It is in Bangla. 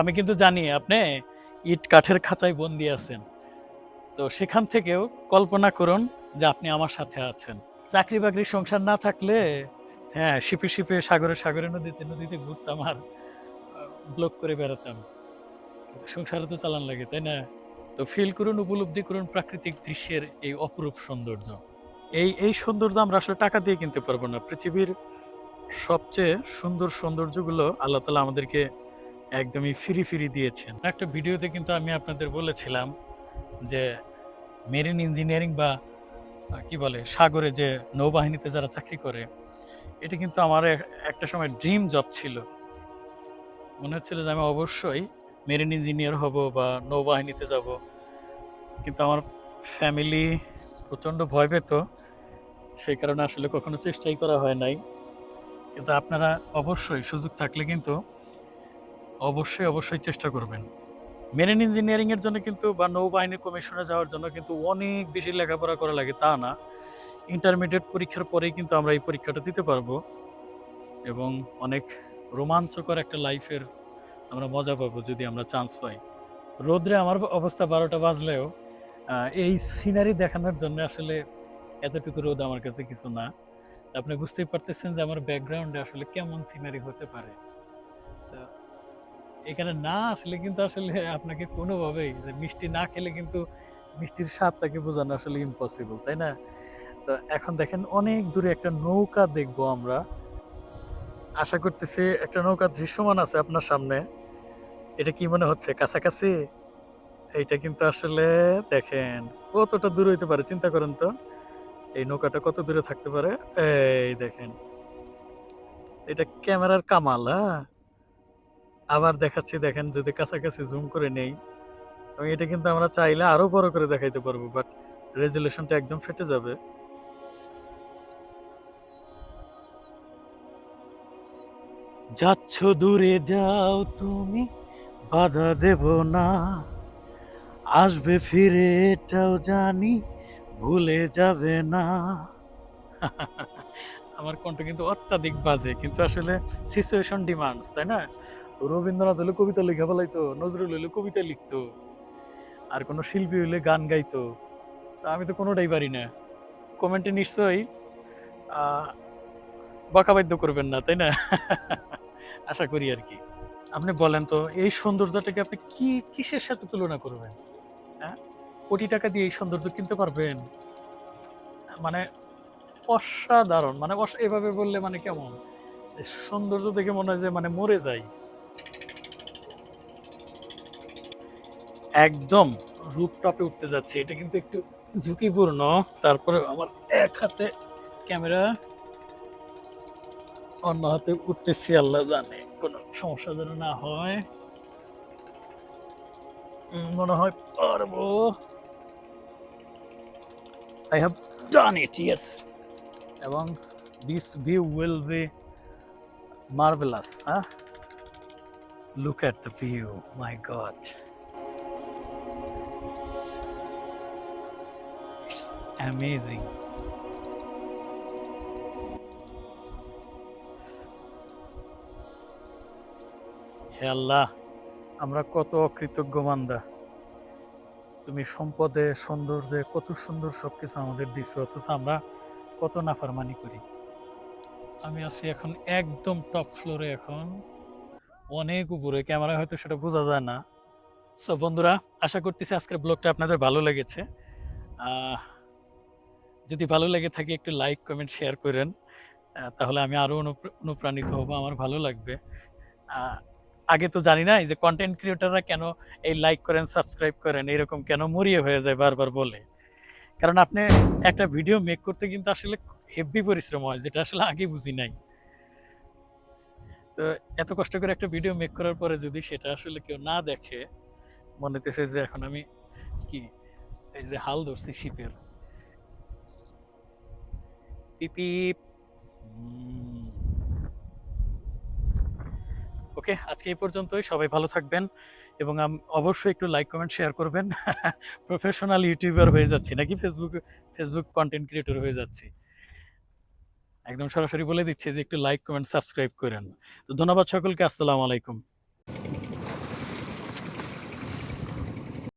আমি কিন্তু জানি আপনি ইট কাঠের খাঁচায় বন্দি আছেন। তো সেখান থেকেও কল্পনা করুন যে আপনি আমার সাথে আছেন। চাকরি বাকরি সংসার না থাকলে হ্যাঁ শিপে শিপে, সাগরে সাগরে, নদীতে নদীতে ঘুরতাম আর ব্লক করে বেড়াতাম। সংসারে তো চালান লাগে, তাই না? তো ফিল করুন, উপলব্ধি করুন প্রাকৃতিক দৃশ্যের এই অপরূপ সৌন্দর্য। এই এই সৌন্দর্য আমরা আসলে টাকা দিয়ে কিনতে পারব না। পৃথিবীর সবচেয়ে সুন্দর সৌন্দর্যগুলো আল্লাহ তালা আমাদেরকে একদমই ফ্রি ফিরি দিয়েছেন। একটা ভিডিওতে কিন্তু আমি আপনাদের বলেছিলাম যে মেরিন ইঞ্জিনিয়ারিং বা কি বলে, সাগরে যে নৌবাহিনীতে যারা চাকরি করে, এটা কিন্তু আমার এক- একটা সময় ড্রিম জব ছিল। মনে হচ্ছিল যে আমি অবশ্যই মেরিন ইঞ্জিনিয়ার হব বা নৌবাহিনীতে যাব। কিন্তু আমার ফ্যামিলি প্রচণ্ড ভয় পেত। সেই কারণে আসলে কখনো চেষ্টাই করা হয় নাই। কিন্তু আপনারা অবশ্যই সুযোগ থাকলে কিন্তু অবশ্যই অবশ্যই চেষ্টা করবেন। মেরিন ইঞ্জিনিয়ারিং এর জন্য কিন্তু বা নৌবাহিনী কমিশনে যাওয়ার জন্য কিন্তু অনেক বেশি লেখাপড়া করা লাগে তা না। ইন্টারমিডিয়েট পরীক্ষার পরেই কিন্তু আমরা এই পরীক্ষাটা দিতে পারব এবং অনেক রোমাঞ্চকর একটা লাইফের আমরা মজা পাবো যদি আমরা চান্স পাই। রোদ্রে আমার অবস্থা বারোটা বাজলেও এই সিনারি দেখানোর জন্য আসলে এতটুকু রোদ আমার কাছে কিছু না। আপনি বুঝতেই পারতেছেন যে আমার ব্যাকগ্রাউন্ডে আসলে কেমন সিনারি হতে পারে। এখানে না আসলে কিন্তু আসলে আপনাকে কোনোভাবেই যে মিষ্টি না খেলে কিন্তু মিষ্টির স্বাদটাকে বোঝানো আসলে ইম্পসিবল তাই না? তো এখন দেখেন অনেক দূরে একটা নৌকা দেখব আমরা। আশা করতেছি একটা নৌকা দৃশ্যমান আছে আপনার সামনে। এটা কি মনে হচ্ছে, কাছাকাছি? এইটা কিন্তু আসলে দেখেন কতটা দূর হইতে পারে, চিন্তা করেন তো। এই নৌকাটা কত দূরে থাকতে পারে? এই দেখেন। এটা ক্যামেরার কামাল হ্যাঁ? আবার দেখাচ্ছি, দেখেন, যদি কাছাকাছি জুম করে নেই। এবং এটা কিন্তু আমরা চাইলে আরও বড় করে দেখাইতে পারব বাট রেজুলেশনটা একদম ফেটে যাবে। যাচ্ছ দূরে, যাও তুমি, বাধা দেব না। আসবে ফিরে, এটাও জানি। ভুলে যাবে না। আমার কণ্ঠ কিন্তু অত্যাধিক বাজে, কিন্তু আসলে সিচুয়েশন ডিমান্ডস তাই না? রবীন্দ্রনাথ হলে কবিতা লেখা ফেলাইতো, নজরুল হলে কবিতা লিখতো, আর কোনো শিল্পী হলে গান গাইতো। আমি তো কোনোটাই পারি না। কমেন্টে নিশ্চয়ই বকাবাদ্য করবেন না, তাই না? আশা করি আর কি। আপনি বলেন তো, এই সৌন্দর্যটাকে আপনি কি, কিসের সাথে তুলনা করবেন? হ্যাঁ? কোটি টাকা দিয়ে এই সৌন্দর্য কিনতে পারবেন। মানে অসাধারণ। মানে এভাবে বললে মানে কেমন? সৌন্দর্য দেখে মনে হয় যে মানে মরে যাই একদম রূপটপে উঠতে যাচ্ছে। এটা কিন্তু একটু ঝুঁকিপূর্ণ। তারপরে আমার এক হাতে ক্যামেরা, অন্য হাতে উঠতেছি, আল্লাহ জানে। কোনো সমস্যা যেন না হয়। মনে হয় পারব। I have done it yes এবং this view will be marvellous হ্যাঁ look at the view my god it's amazing হে আল্লাহ আমরা কত অকৃতজ্ঞ মান্দা তুমি সম্পদে, সৌন্দর্যে কত সুন্দর সব কিছু আমাদের দিচ্ছ অথচ আমরা কত নাফারমানি করি। আমি আছি এখন একদম টপ ফ্লোরে এখন, অনেক উপরে ক্যামেরা হয়তো সেটা বোঝা যায় না। সো বন্ধুরা, আশা করতেছি আজকের ব্লগটা আপনাদের ভালো লেগেছে। যদি ভালো লেগে থাকে একটু লাইক কমেন্ট শেয়ার করেন। তাহলে আমি আরও অনুপ্রাণিত হব, আমার ভালো লাগবে। আগে তো জানি না এই যে কন্টেন্ট ক্রিয়েটররা কেন এই লাইক করেন সাবস্ক্রাইব করেন, এরকম কেন মরিয়ে হয়ে যায় বারবার বলে। কারণ আপনি একটা ভিডিও মেক করতে কিন্তু আসলে হেভি পরিশ্রম হয়, যেটা আসলে আগে বুঝি নাই। তো এত কষ্ট করে একটা ভিডিও মেক করার পরে যদি সেটা আসলে কেউ না দেখে, মনে হতেছে যে এখন আমি কি? এই যে হাল ধরছি শিপের। পিপিপ ওকে, আজকে এই পর্যন্তই। সবাই ভালো থাকবেন এবং অবশ্যই একটু লাইক কমেন্ট শেয়ার করবেন। প্রফেশনাল ইউটিউবার হয়ে যাচ্ছি। নাকি ফেসবুক ফেসবুক কন্টেন্ট ক্রিয়েটর হয়ে যাচ্ছি। একদম সরাসরি বলে দিচ্ছি যে একটু লাইক কমেন্ট সাবস্ক্রাইব করেন। তো ধন্যবাদ সকলকে। আসসালামু আলাইকুম।